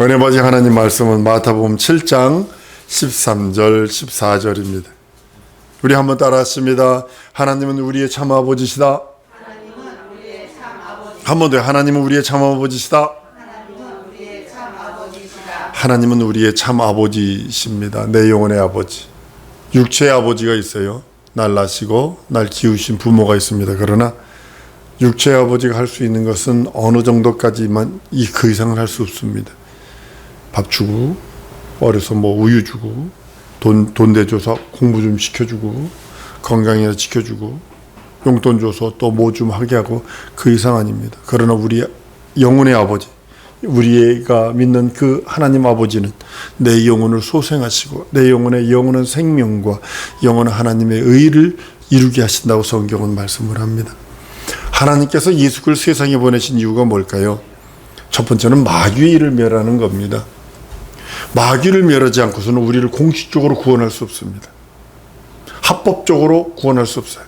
은혜바지 하나님 말씀은 마타복음 7장 13절 14절입니다. 우리 한번 따라하십니다. 하나님은 우리의 참 아버지시다. 한 번 더 하나님은 우리의 참 아버지시다. 하나님은 우리의 참 아버지십니다. 내 영혼의 아버지. 육체의 아버지가 있어요. 날 낳으시고 날 키우신 부모가 있습니다. 그러나 육체의 아버지가 할 수 있는 것은 어느 정도까지만 이 그 이상을 할 수 없습니다. 밥 주고 어려서 뭐 우유 주고 돈돈 대줘서 공부 좀 시켜주고 건강이나 지켜주고 용돈 줘서 또 뭐 좀 하게 하고 그 이상 아닙니다. 그러나 우리 영혼의 아버지 우리가 믿는 그 하나님 아버지는 내 영혼을 소생하시고 내 영혼의 영원한 생명과 영원한 하나님의 의를 이루게 하신다고 성경은 말씀을 합니다. 하나님께서 예수 그리스도 세상에 보내신 이유가 뭘까요? 첫 번째는 마귀의 일을 멸하는 겁니다. 마귀를 멸하지 않고서는 우리를 공식적으로 구원할 수 없습니다. 합법적으로 구원할 수 없어요.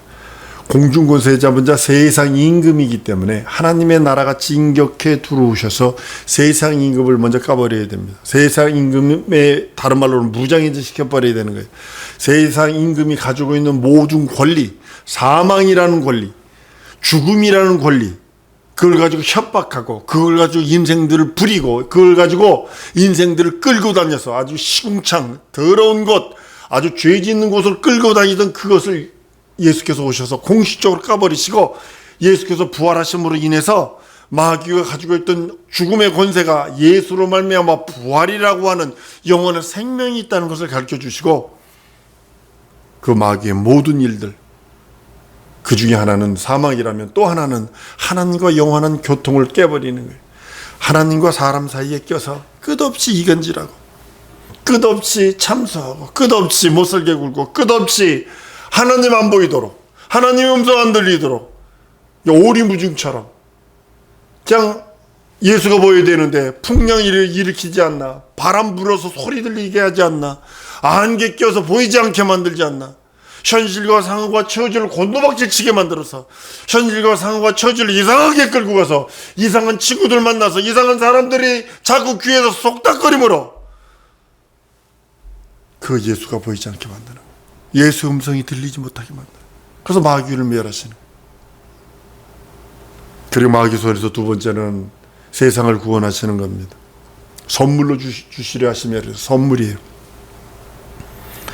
공중권세 잡은 자 세상 임금이기 때문에 하나님의 나라가 진격해 들어오셔서 세상 임금을 먼저 까버려야 됩니다. 세상 임금의 다른 말로는 무장해제 시켜버려야 되는 거예요. 세상 임금이 가지고 있는 모든 권리, 사망이라는 권리, 죽음이라는 권리, 그걸 가지고 협박하고 그걸 가지고 인생들을 부리고 그걸 가지고 인생들을 끌고 다녀서 아주 시궁창 더러운 곳 아주 죄 짓는 곳을 끌고 다니던 그것을 예수께서 오셔서 공식적으로 까버리시고 예수께서 부활하심으로 인해서 마귀가 가지고 있던 죽음의 권세가 예수로 말미암아 부활이라고 하는 영원한 생명이 있다는 것을 가르쳐 주시고 그 마귀의 모든 일들 그 중에 하나는 사망이라면 또 하나는 하나님과 영원한 교통을 깨버리는 거예요. 하나님과 사람 사이에 껴서 끝없이 이간질하고 끝없이 참소하고 끝없이 못살게 굴고 끝없이 하나님 안 보이도록 하나님 음성 안 들리도록 오리무중처럼 그냥 예수가 보여야 되는데 풍랑 을 일으키지 않나 바람 불어서 소리 들리게 하지 않나 안개 껴서 보이지 않게 만들지 않나 현실과 상황과 처지를 곤도박질 치게 만들어서 현실과 상황과 처지를 이상하게 끌고 가서 이상한 친구들 만나서 이상한 사람들이 자꾸 귀에서 속닥거림으로 그 예수가 보이지 않게 만드는. 예수 음성이 들리지 못하게 만드는 그래서 마귀를 멸하시는 그리고 마귀 소리에서 두 번째는 세상을 구원하시는 겁니다. 선물로 주시, 주시려 하시면 선물이에요.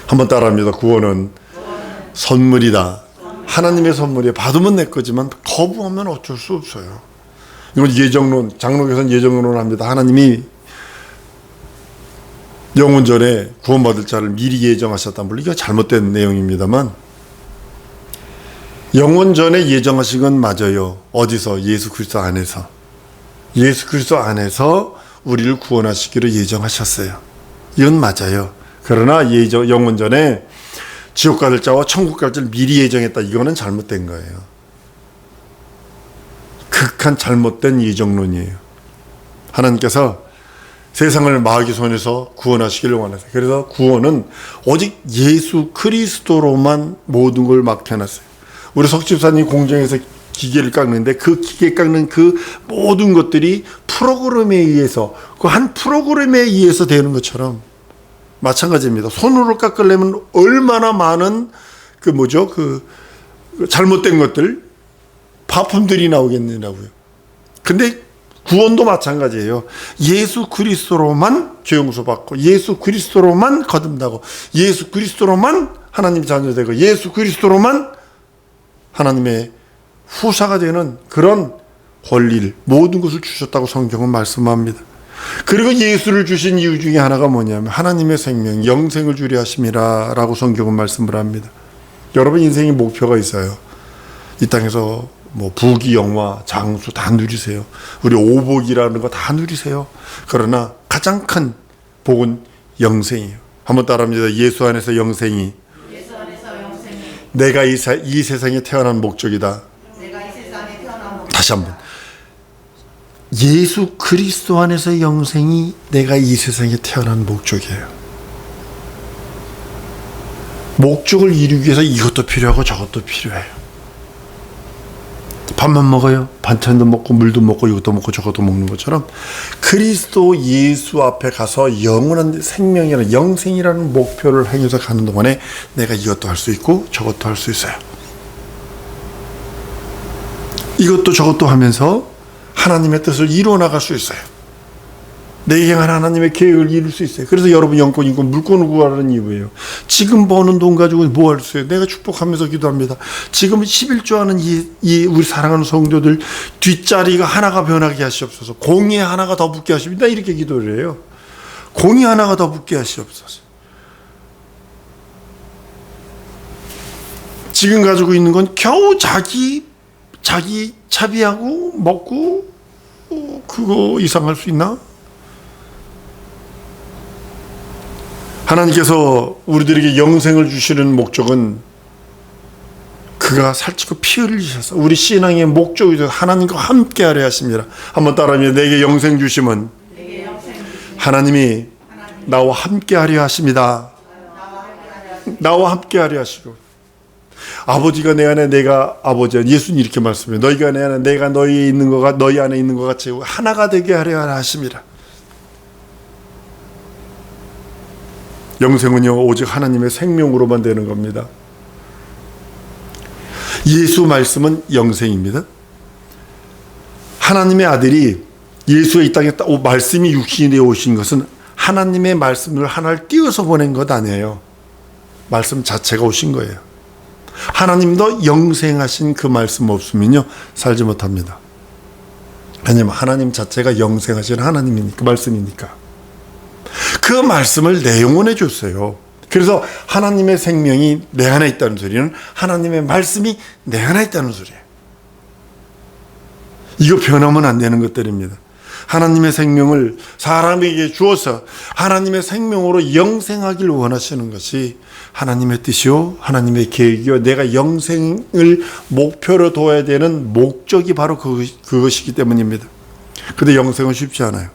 한번 따라합니다. 구원은 선물이다. 하나님의 선물이 받으면 내 거지만 거부하면 어쩔 수 없어요. 이건 예정론, 장로교에서는 예정론을 합니다. 하나님이 영혼 전에 구원받을 자를 미리 예정하셨다. 물론 이거 잘못된 내용입니다만 영혼 전에 예정하신 건 맞아요. 어디서? 예수 그리스도 안에서. 예수 그리스도 안에서 우리를 구원하시기로 예정하셨어요. 이건 맞아요. 그러나 예정 영혼 전에 지옥 갈 자와 천국 갈 자를 미리 예정했다. 이거는 잘못된 거예요. 극한 잘못된 예정론이에요. 하나님께서 세상을 마귀 손에서 구원하시기를 원하세요. 그래서 구원은 오직 예수 그리스도로만 모든 걸 맡겨놨어요. 우리 석집사님 공장에서 기계를 깎는데 그 기계 깎는 그 모든 것들이 프로그램에 의해서 그 한 프로그램에 의해서 되는 것처럼 마찬가지입니다. 손으로 깎으려면 얼마나 많은 그 뭐죠 그 잘못된 것들 파품들이 나오겠느냐고요. 근데 구원도 마찬가지예요. 예수 그리스도로만 죄 용서 받고 예수 그리스도로만 거듭나고 예수 그리스도로만 하나님 자녀 되고 예수 그리스도로만 하나님의 후사가 되는 그런 권리를 모든 것을 주셨다고 성경은 말씀합니다. 그리고 예수를 주신 이유 중에 하나가 뭐냐면 하나님의 생명, 영생을 주려 하심이라라고 성경은 말씀을 합니다. 여러분 인생의 목표가 있어요. 이 땅에서 뭐 부귀 영화 장수 다 누리세요. 우리 오복이라는 거 다 누리세요. 그러나 가장 큰 복은 영생이에요. 한번 따라합니다. 예수 안에서 영생이 예수 안에서 영생이 내가 이, 사, 이 세상에 태어난 목적이다. 내가 이 세상에 태어난 목 다시 한번. 예수 그리스도 안에서 영생이 내가 이 세상에 태어난 목적이에요. 목적을 이루기 위해서 이것도 필요하고 저것도 필요해요. 밥만 먹어요. 반찬도 먹고 물도 먹고 이것도 먹고 저것도 먹는 것처럼 그리스도 예수 앞에 가서 영원한 생명이라는 영생이라는 목표를 향해서 가는 동안에 내가 이것도 할 수 있고 저것도 할 수 있어요. 이것도 저것도 하면서 하나님의 뜻을 이루어 나갈 수 있어요. 내게 향한 하나님의 계획을 이룰 수 있어요. 그래서 여러분 영권 있고 물건을 구하라는 이유예요. 지금 버는 돈 가지고 뭐 할 수 있어요? 내가 축복하면서 기도합니다. 지금 11조 하는 이, 이 우리 사랑하는 성도들 뒷자리가 하나가 변하게 하시옵소서. 공이 하나가 더 붙게 하십니다. 이렇게 기도를 해요. 공이 하나가 더 붙게 하시옵소서. 지금 가지고 있는 건 겨우 자기 자기 차비하고 먹고 어, 그거 이상 할 수 있나? 하나님께서 우리들에게 영생을 주시는 목적은 그가 살찌고 피 흘리셔서 우리 신앙의 목적이 되어 하나님과 함께 하려 하십니다. 한번 따라하며 내게 영생 주심은 하나님이 나와 함께 하려 하십니다. 나와 함께 하려 하시고 아버지가 내 안에 내가 아버지야 예수님 이렇게 말씀해요. 너희가 내 안에 내가 너희에 있는 거가 너희 안에 있는 것 같이 하나가 되게 하려 하십니다. 영생은요 오직 하나님의 생명으로만 되는 겁니다. 예수 말씀은 영생입니다. 하나님의 아들이 예수가 이 땅에 말씀이 육신이 되어 오신 것은 하나님의 말씀을 하나를 띄워서 보낸 것 아니에요. 말씀 자체가 오신 거예요. 하나님도 영생하신 그 말씀 없으면요 살지 못합니다. 왜냐면 하나님 자체가 영생하신 하나님이니까 말씀이니까. 그 말씀을 내 영혼에 줬어요. 그래서 하나님의 생명이 내 안에 있다는 소리는 하나님의 말씀이 내 안에 있다는 소리예요. 이거 변하면 안 되는 것들입니다. 하나님의 생명을 사람에게 주어서 하나님의 생명으로 영생하길 원하시는 것이 하나님의 뜻이요, 하나님의 계획이요, 내가 영생을 목표로 둬야 되는 목적이 바로 그것- 그것이기 때문입니다. 근데 영생은 쉽지 않아요.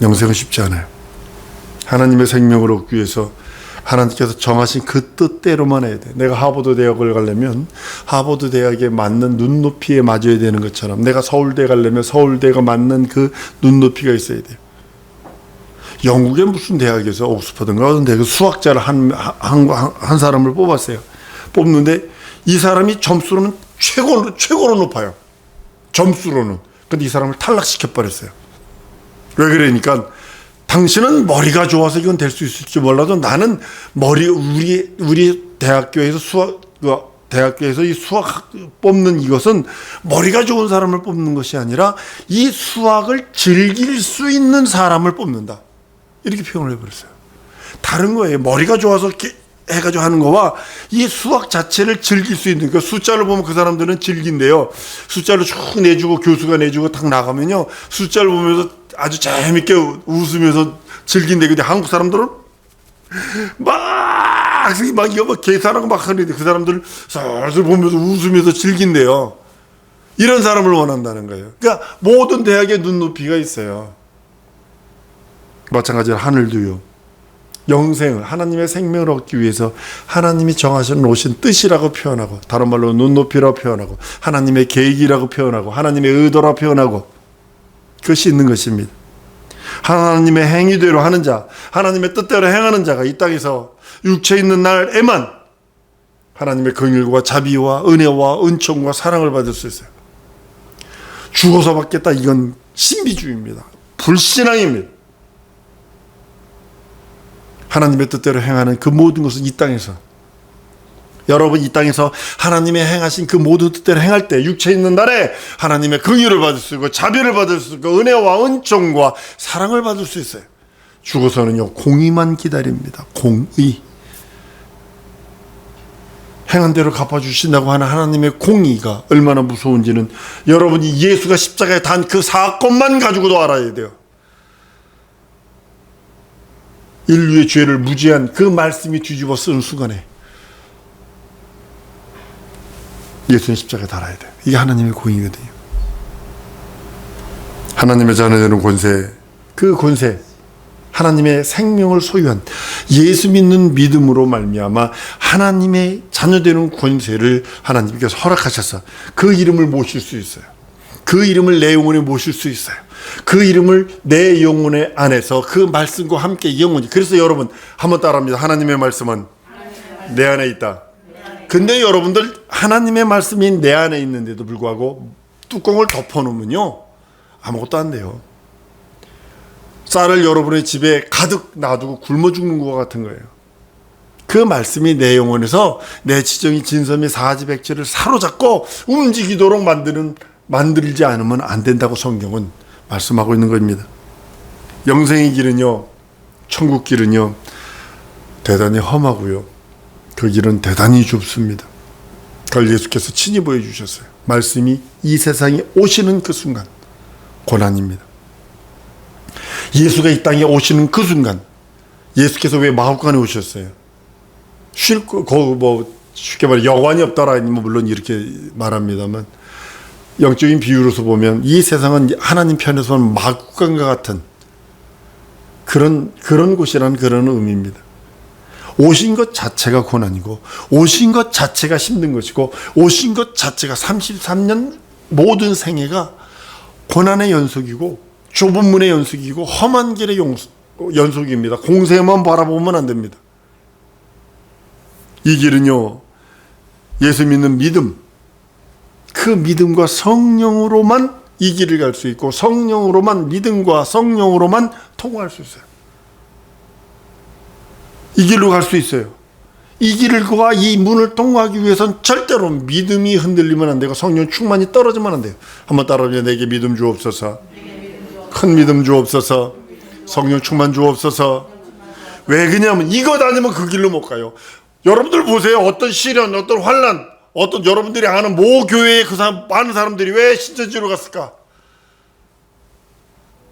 영생은 쉽지 않아요. 하나님의 생명을 얻기 위해서 하나님께서 정하신 그 뜻대로만 해야 돼. 내가 하버드 대학을 가려면 하버드 대학에 맞는 눈높이에 맞아야 되는 것처럼 내가 서울대 가려면 서울대가 맞는 그 눈높이가 있어야 돼요. 영국의 무슨 대학에서 옥스퍼드인가 어떤 대학 수학자를 한, 한, 한, 한 사람을 뽑았어요. 뽑는데 이 사람이 점수로는 최고로, 최고로 높아요. 점수로는. 근데 이 사람을 탈락시켜 버렸어요. 왜 그러니까 당신은 머리가 좋아서 이건 될 수 있을지 몰라도 나는 머리 우리 우리 대학교에서 수학 그 대학교에서 이 수학 뽑는 이것은 머리가 좋은 사람을 뽑는 것이 아니라 이 수학을 즐길 수 있는 사람을 뽑는다. 이렇게 표현을 해버렸어요. 다른 거예요. 머리가 좋아서 해가지고 하는 거와 이 수학 자체를 즐길 수 있는 그 숫자를 보면 그 사람들은 즐긴대요. 숫자를 쭉 내주고 교수가 내주고 탁 나가면요 숫자를 보면서 아주 재밌게 우- 웃으면서 즐긴대. 근데 한국 사람들은 막, 막 이거 막 계산하고 막 하는데 그 사람들 슬슬 보면서 웃으면서 즐긴대요. 이런 사람을 원한다는 거예요. 그러니까 모든 대학에 눈높이가 있어요. 마찬가지로 하늘도요. 영생을 하나님의 생명을 얻기 위해서 하나님이 정하신 놓으신 뜻이라고 표현하고 다른 말로 눈높이라고 표현하고 하나님의 계획이라고 표현하고 하나님의 의도라고 표현하고 그것이 있는 것입니다. 하나님의 행위대로 하는 자, 하나님의 뜻대로 행하는 자가 이 땅에서 육체 있는 날에만 하나님의 긍휼과 자비와 은혜와 은총과 사랑을 받을 수 있어요. 죽어서 받겠다 이건 신비주의입니다. 불신앙입니다. 하나님의 뜻대로 행하는 그 모든 것은 이 땅에서 여러분 이 땅에서 하나님의 행하신 그 모든 뜻대로 행할 때 육체 있는 날에 하나님의 긍휼을 받을 수 있고 자비를 받을 수 있고 은혜와 은총과 사랑을 받을 수 있어요. 죽어서는요 공의만 기다립니다. 공의 행한 대로 갚아주신다고 하는 하나님의 공의가 얼마나 무서운지는 여러분이 예수가 십자가에 단 그 사건만 가지고도 알아야 돼요. 인류의 죄를 무지한 그 말씀이 뒤집어 쓰는 순간에 예수님 십자가에 달아야 돼요. 이게 하나님의 공의거든요. 하나님의 자녀되는 권세, 그 권세, 하나님의 생명을 소유한 예수 믿는 믿음으로 말미암아 하나님의 자녀되는 권세를 하나님께서 허락하셔서 그 이름을 모실 수 있어요. 그 이름을 내 영혼에 모실 수 있어요. 그 이름을 내 영혼의 안에서 그 말씀과 함께 영혼이. 그래서 여러분 한번 따라합니다. 하나님의 말씀은 내 안에 있다. 근데 여러분들 하나님의 말씀이 내 안에 있는데도 불구하고 뚜껑을 덮어놓으면요 아무것도 안 돼요. 쌀을 여러분의 집에 가득 놔두고 굶어 죽는 것 같은 거예요. 그 말씀이 내 영혼에서 내 지정이 진섬이 사지백지를 사로잡고 움직이도록 만드는 만들지 않으면 안 된다고 성경은 말씀하고 있는 겁니다. 영생의 길은요, 천국 길은요, 대단히 험하고요. 그 길은 대단히 좁습니다. 그걸 예수께서 친히 보여주셨어요. 말씀이 이 세상에 오시는 그 순간, 고난입니다. 예수가 이 땅에 오시는 그 순간, 예수께서 왜 마법관에 오셨어요? 쉴 거, 거뭐 쉽게 말해 여관이 없다라 뭐 물론 이렇게 말합니다만 영적인 비유로서 보면 이 세상은 하나님 편에서는 마국간과 같은 그런 그런 곳이라는 그런 의미입니다. 오신 것 자체가 고난이고 오신 것 자체가 힘든 것이고 오신 것 자체가 33년 모든 생애가 고난의 연속이고 좁은 문의 연속이고 험한 길의 연속입니다. 공세만 바라보면 안 됩니다. 이 길은요 예수 믿는 믿음 그 믿음과 성령으로만 이 길을 갈 수 있고 성령으로만 믿음과 성령으로만 통과할 수 있어요. 이 길로 갈 수 있어요. 이 그와 이 문을 통과하기 위해선 절대로 믿음이 흔들리면 안 되고 성령 충만이 떨어지면 안 돼요. 한번 따라하면 내게 믿음 주옵소서. 큰 믿음 주옵소서. 성령 충만 주옵소서. 왜 그냐면 이것 아니면 그 길로 못 가요. 여러분들 보세요. 어떤 시련, 어떤 환란, 어떤 여러분들이 아는 모 교회에 그 사람 많은 사람들이 왜 신천지로 갔을까?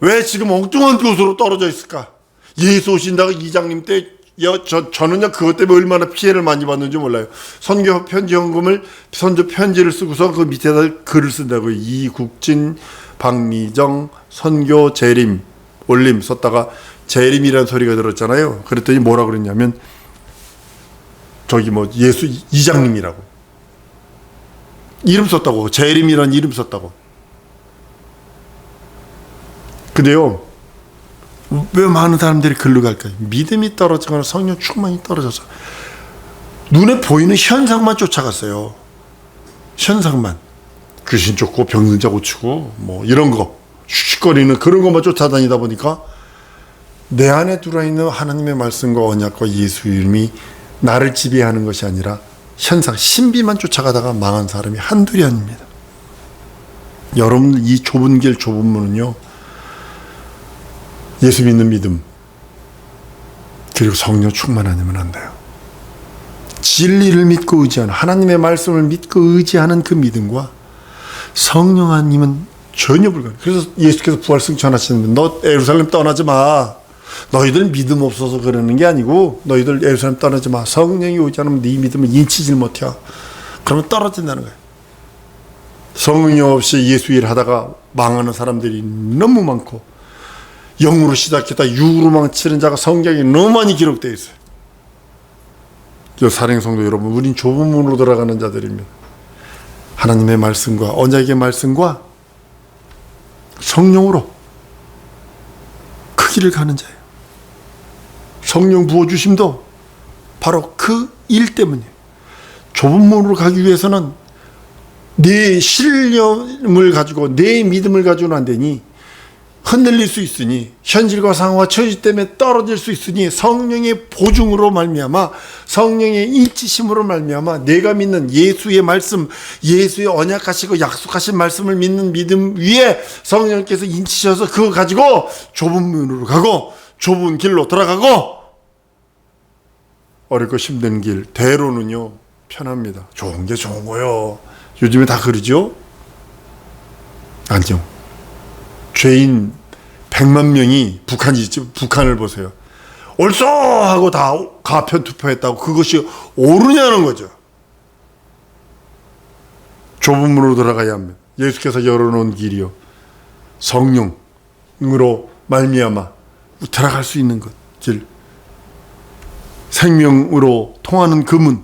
왜 지금 엉뚱한 곳으로 떨어져 있을까? 예수 오신다고 이장님 때 여, 저, 저는요 그것 때문에 얼마나 피해를 많이 받는지 몰라요. 선교 편지 헌금을 선조 편지를 쓰고서 그 밑에다 글을 쓴다고요. 이국진, 박미정, 선교 재림, 올림 썼다가 재림이라는 소리가 들었잖아요. 그랬더니 뭐라 그랬냐면 저기 뭐 예수 이장님이라고 이름 썼다고 재림이라는 이름 썼다고. 근데요 왜 많은 사람들이 글로 갈까요? 믿음이 떨어지거나 성령 충만이 떨어져서 눈에 보이는 현상만 쫓아갔어요. 현상만 귀신 쫓고 병든자 고치고 뭐 이런 거 슉슉거리는 그런 것만 쫓아다니다 보니까 내 안에 들어있는 하나님의 말씀과 언약과 예수 이름이 나를 지배하는 것이 아니라 현상 신비만 쫓아가다가 망한 사람이 한둘이 아닙니다. 여러분 이 좁은 길 좁은 문은요 예수 믿는 믿음 그리고 성령 충만 아니면 안 돼요. 진리를 믿고 의지하는 하나님의 말씀을 믿고 의지하는 그 믿음과 성령 아니면 전혀 불가. 그래서 예수께서 부활승 전하시는데 너 예루살렘 떠나지 마. 너희들 믿음 없어서 그러는 게 아니고 너희들 예루살렘 떠나지 마. 성령이 오지 않으면 네 믿음을 인치질 못해. 그러면 떨어진다는 거예요. 성령이 없이 예수 일 하다가 망하는 사람들이 너무 많고 영으로 시작했다 육으로 망치는 자가 성경에 너무 많이 기록되어 있어요. 저 사령 성도 여러분, 우린 좁은 문으로 들어가는 자들입니다. 하나님의 말씀과 언약의 말씀과 성령으로 그 길을 가는 자예요. 성령 부어 주심도 바로 그 일 때문이에요. 좁은 문으로 가기 위해서는 내 신념을 가지고 내 믿음을 가지고는 안 되니 흔들릴 수 있으니 현실과 상황과 처지 때문에 떨어질 수 있으니 성령의 보증으로 말미암아 성령의 일치심으로 말미암아 내가 믿는 예수의 말씀 예수의 언약하시고 약속하신 말씀을 믿는 믿음 위에 성령께서 인치셔서 그거 가지고 좁은 문으로 가고 좁은 길로 들어가고 어렵고 힘든 길 대로는요 편합니다. 좋은 게 좋은 거요. 요즘에 다 그러죠? 아니요 죄인 100만 명이 북한 있지 북한을 보세요. 옳소 하고 다 가편 투표했다고 그것이 옳으냐는 거죠. 좁은 문으로 들어가야 합니다. 예수께서 열어놓은 길이요. 성령으로 말미암아 들어갈 수 있는 것, 길. 생명으로 통하는 그 문,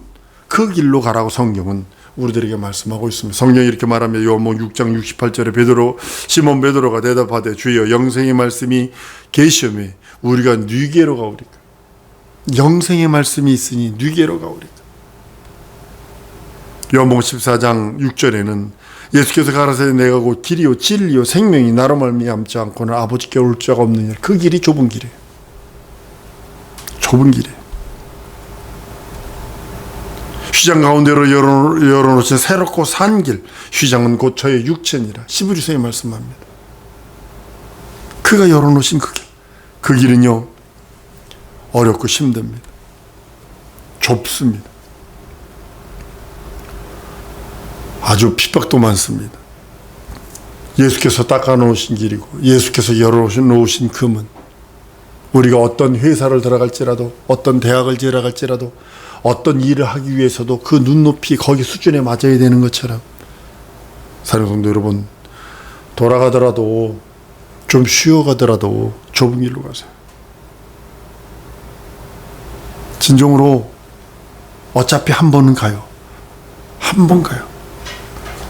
그 길로 가라고 성경은 우리들에게 말씀하고 있습니다. 성경이 이렇게 말하며 요한복 6장 68절에 베드로 시몬 베드로가 대답하되 주여 영생의 말씀이 계시오매 우리가 뉘게로 가오리까? 영생의 말씀이 있으니 뉘게로 가오리까? 요한복 14장 6절에는 예수께서 가라사대 내가 곧 길이요 진리요 생명이 나로 말미암지 않고는 아버지께 올 자가 없느냐? 그 길이 좁은 길이에요. 좁은 길이에요 휘장 가운데로 열어, 열어놓으신 새롭고 산 길. 휘장은 곧 저의 육체니라. 시브리서에 말씀합니다. 그가 열어놓으신 그 길. 그 길은요, 어렵고 힘듭니다. 좁습니다. 아주 핍박도 많습니다. 예수께서 닦아놓으신 길이고, 예수께서 열어놓으신 그 문. 우리가 어떤 회사를 들어갈지라도, 어떤 대학을 들어갈지라도, 어떤 일을 하기 위해서도 그 눈높이 거기 수준에 맞아야 되는 것처럼 사랑성도 여러분 돌아가더라도 좀 쉬어가더라도 좁은 길로 가세요. 진정으로 어차피 한 번은 가요. 한 번 가요.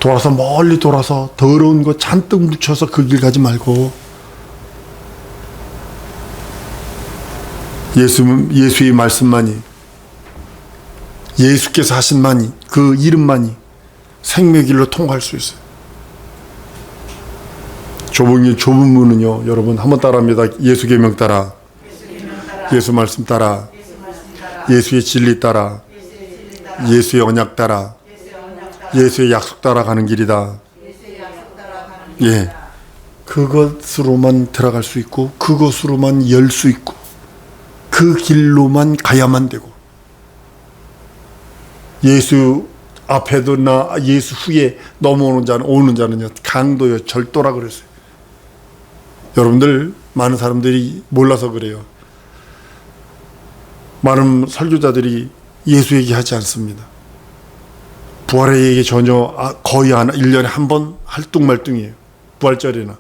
돌아서 멀리 돌아서 더러운 거 잔뜩 묻혀서 그 길 가지 말고 예수 예수의 말씀만이 예수께서 하신 만이 그 이름만이 생명의 길로 통할 수 있어요. 좁은 길 좁은 문은요 여러분 한번 따라합니다. 예수 계명 따라 예수 말씀 따라 예수의 진리 따라 예수의 언약 따라 예수의 약속 따라 가는 길이다. 예. 그것으로만 들어갈 수 있고 그것으로만 열 수 있고 그 길로만 가야만 되고 예수 앞에도 나 예수 후에 넘어오는 자는 오는 자는요 강도요 절도라 그랬어요. 여러분들 많은 사람들이 몰라서 그래요. 많은 설교자들이 예수 얘기하지 않습니다. 부활의 얘기 전혀 아, 거의 안 1년에 한 번 할뚱말뚱이에요. 부활절이나.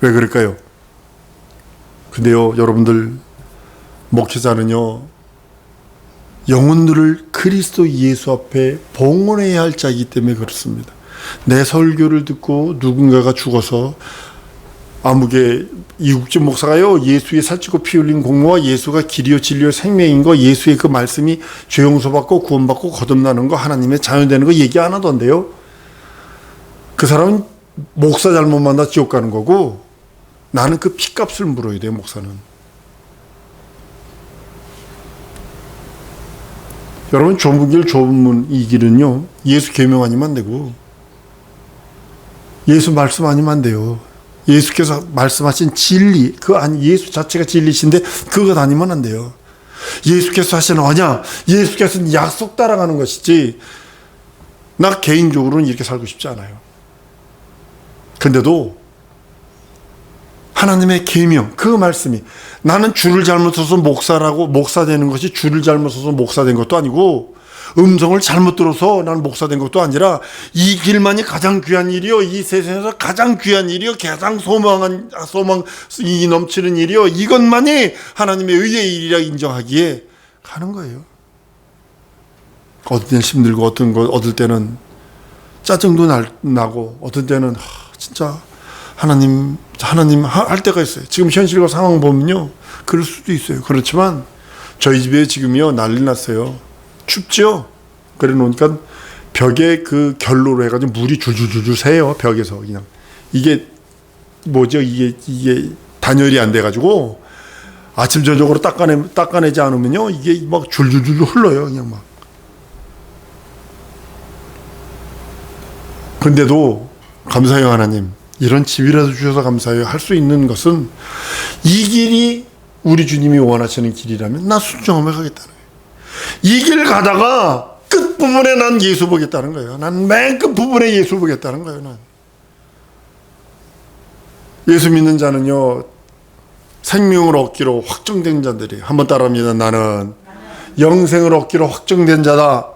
왜 그럴까요? 근데요, 여러분들 목회자는요. 영혼들을 그리스도 예수 앞에 봉헌해야 할 자이기 때문에 그렇습니다. 내 설교를 듣고 누군가가 죽어서 아무개 이국진 목사가요 예수의 살찌고 피 흘린 공로와 예수가 길이요 진리요 생명인 거 예수의 그 말씀이 죄 용서받고 구원받고 거듭나는 거 하나님의 자녀 되는 거 얘기 안 하던데요 그 사람은 목사 잘못 만나 지옥 가는 거고 나는 그 피값을 물어야 돼요 목사는 여러분 좁은 길 좁은 문 이 길은요 예수 계명 아니면 안 되고 예수 말씀 아니면 안 돼요 예수께서 말씀하신 진리, 그 아니 예수 자체가 진리신데 그것 아니면 안 돼요. 예수께서 하신 언약, 예수께서는 약속 따라가는 것이지. 나 개인적으로는 이렇게 살고 싶지 않아요. 근데도 하나님의 계명, 그 말씀이 나는 줄을 잘못 서서 목사라고 목사 되는 것이 줄을 잘못 서서 목사 된 것도 아니고 음성을 잘못 들어서 나는 목사 된 것도 아니라 이 길만이 가장 귀한 일이요. 이 세상에서 가장 귀한 일이요. 가장 소망한, 소망이 넘치는 일이요. 이것만이 하나님의 의의 일이라 인정하기에 가는 거예요. 어떤 때는 힘들고 어떤 거, 어떨 때는 짜증도 날, 나고 어떤 때는 하, 진짜 하나님, 하나님 하- 할 때가 있어요. 지금 현실과 상황 보면요. 그럴 수도 있어요. 그렇지만 저희 집에 지금요 난리 났어요. 춥죠? 그래 놓으니까 벽에 그 결로로 해가지고 물이 줄줄줄줄 새요 벽에서 그냥 이게 뭐죠 이게 이게 단열이 안 돼가지고 아침 저녁으로 닦아내 닦아내지 않으면요 이게 막 줄줄줄 흘러요 그냥 막 근데도 감사해요 하나님 이런 집이라도 주셔서 감사해요 할 수 있는 것은 이 길이 우리 주님이 원하시는 길이라면 나 순종하며 가겠다는 거예요. 이 길 가다가 끝 부분에 난 예수 보겠다는 거예요. 난 맨 끝 부분에 예수 보겠다는 거예요. 난 예수 믿는 자는요 생명을 얻기로 확정된 자들이 한번 따라합니다. 나는 영생을 얻기로 확정된 자다.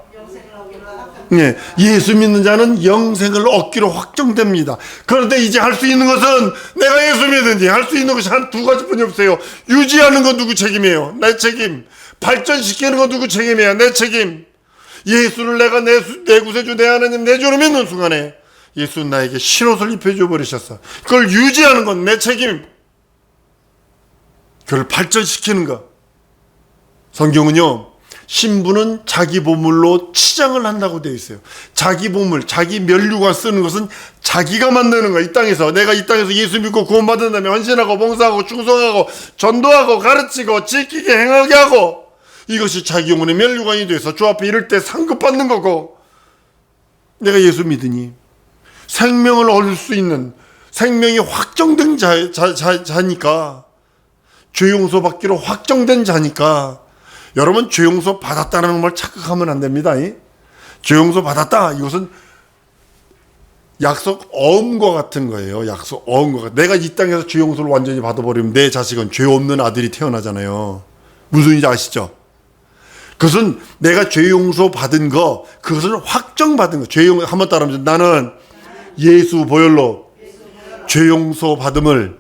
예, 예수 믿는 자는 영생을 얻기로 확정됩니다. 그런데 이제 할 수 있는 것은 내가 예수 믿든지 할 수 있는 것이 한 두 가지뿐이 없어요. 유지하는 건 누구 책임이에요? 내 책임. 발전시키는 건 누구 책임이에요? 내 책임. 예수를 내가 내, 수- 내 구세주 내 하나님 내 주로 믿는 순간에 예수는 나에게 신옷을 입혀줘 버리셨어. 그걸 유지하는 건 내 책임. 그걸 발전시키는 것. 성경은요, 신부는 자기 보물로 치장을 한다고 되어 있어요. 자기 보물, 자기 면류관 쓰는 것은 자기가 만드는 거야. 이 땅에서. 내가 이 땅에서 예수 믿고 구원받은 다음에 헌신하고 봉사하고 충성하고 전도하고 가르치고 지키게 행하게 하고 이것이 자기 영혼의 면류관이 돼서 주 앞에 이럴 때 상급받는 거고 내가 예수 믿으니 생명을 얻을 수 있는 생명이 확정된 자, 자, 자, 자니까 죄 용서 받기로 확정된 자니까 여러분 죄 용서 받았다는 걸 착각하면 안 됩니다. 이? 죄 용서 받았다. 이것은 약속 어음과 같은 거예요. 약속 어음과 같. 내가 이 땅에서 죄 용서를 완전히 받아버리면 내 자식은 죄 없는 아들이 태어나잖아요. 무슨 일인지 아시죠? 그것은 내가 죄 용서 받은 거, 그것은 확정받은 거. 죄 용서 한번 따라하면 나는 예수 보혈로 죄 용서 받음을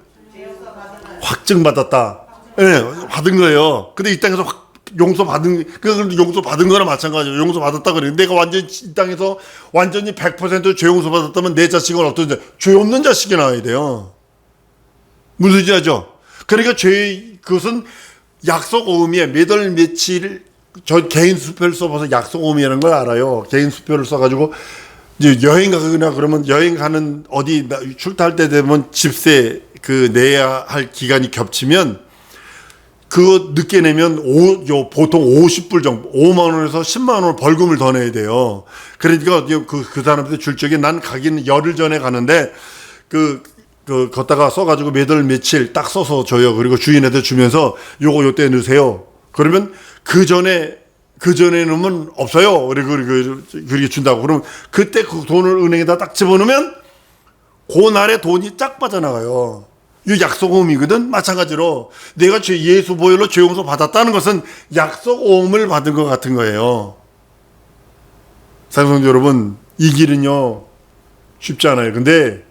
확증받았다. 예, 받은 거예요. 근데 이 땅에서 확 용서 받은 그 용서 받은 거나 마찬가지예요. 용서 받았다 그래. 내가 완전 이 땅에서 완전히 100%죄 용서 받았다면 내 자식은 어떤 자? 죄 없는 자식이 나와야 돼요. 무슨 하죠? 그러니까 죄 그것은 약속 오음이에 몇월 며칠 저 개인 수표를 써봐서 약속 오음이라는 걸 알아요. 개인 수표를 써가지고 이제 여행 가거나 그러면 여행 가는 어디 나- 출타할 때 되면 집세 그 내야 할 기간이 겹치면 그거 늦게 내면 오, 요 보통 50불 정도, 5만 원에서 10만 원 벌금을 더 내야 돼요. 그러니까 그, 그 사람한테 줄 적에 난 가기는 열흘 전에 가는데 그, 그, 걷다가 써가지고 몇월 며칠 딱 써서 줘요. 그리고 주인한테 주면서 요거 요때 넣으세요. 그러면 그 전에 그 전에 넣으면 없어요. 그리고 그, 그렇게 준다고. 그러면 그때 그 돈을 은행에다 딱 집어넣으면 그 날에 돈이 쫙 빠져나가요. 이 약속오음이거든. 마찬가지로 내가 죄 예수 보혈로 죄 용서 받았다는 것은 약속오음을 받은 것 같은 거예요. 사랑성도 여러분, 이 길은요 쉽지 않아요. 근데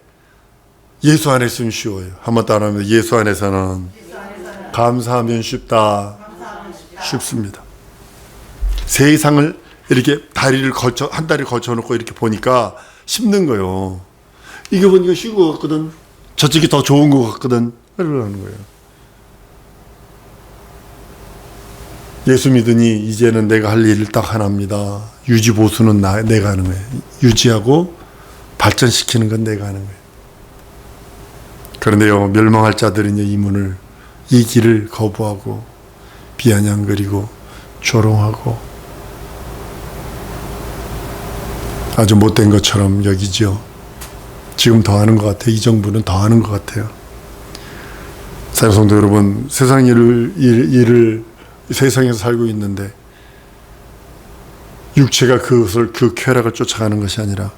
예수 안에 있으면 쉬워요. 한번 따라하면 예수 안에서는 감사하면 쉽다. 쉽습니다. 세상을 이렇게 다리를 걸쳐 한 다리 걸쳐 놓고 이렇게 보니까 힘든 거요. 이게 보니까 쉬운 것 같거든. 저쪽이 더 좋은 것 같거든. 그러는 거예요. 예수 믿으니 이제는 내가 할일딱 하나입니다. 유지 보수는 나, 내가 하는 거예요. 유지하고 발전시키는 건 내가 하는 거예요. 그런데요, 멸망할 자들은 이 문을, 이 길을 거부하고 비아냥거리고 조롱하고 아주 못된 것처럼 여기죠. 지금 더 하는 것 같아요. 이 정부는 더 하는 것 같아요. 사랑성도 여러분, 세상 일을, 일, 일을 세상에서 살고 있는데 육체가 그것을 그 쾌락을 쫓아가는 것이 아니라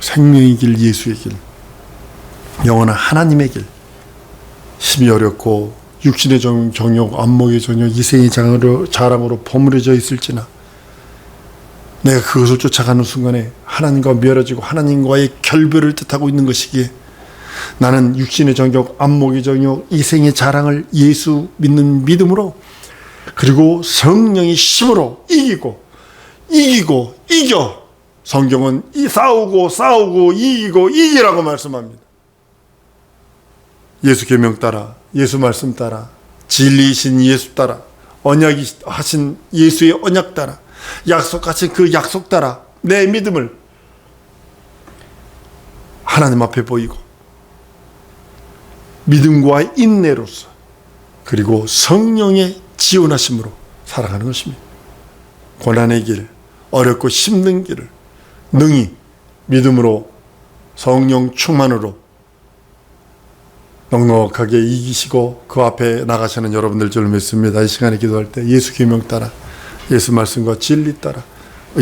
생명의 길, 예수의 길, 영원한 하나님의 길, 힘이 어렵고 육신의 정, 정욕, 안목의 정욕, 이생의 자랑으로, 자랑으로 버무려져 있을지나 내가 그것을 쫓아가는 순간에 하나님과 멀어지고 하나님과의 결별을 뜻하고 있는 것이기에 나는 육신의 정욕, 안목의 정욕, 이생의 자랑을 예수 믿는 믿음으로 그리고 성령의 힘으로 이기고 이기고 이겨 성경은 이 싸우고 싸우고 이기고 이기라고 말씀합니다. 예수 계명 따라 예수 말씀 따라 진리이신 예수 따라 언약이 하신 예수의 언약 따라 약속하신 그 약속 따라 내 믿음을 하나님 앞에 보이고 믿음과 인내로서 그리고 성령의 지원하심으로 살아가는 것입니다. 고난의 길, 어렵고 힘든 길을 능히 믿음으로 성령 충만으로 넉넉하게 이기시고 그 앞에 나가시는 여러분들 줄 믿습니다. 이 시간에 기도할 때 예수 계명 따라 예수 말씀과 진리 따라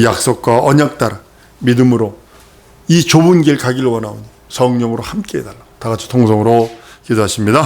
약속과 언약 따라 믿음으로 이 좁은 길 가기를 원하오니 성령으로 함께 해달라. 다 같이 통성으로 기도하십니다.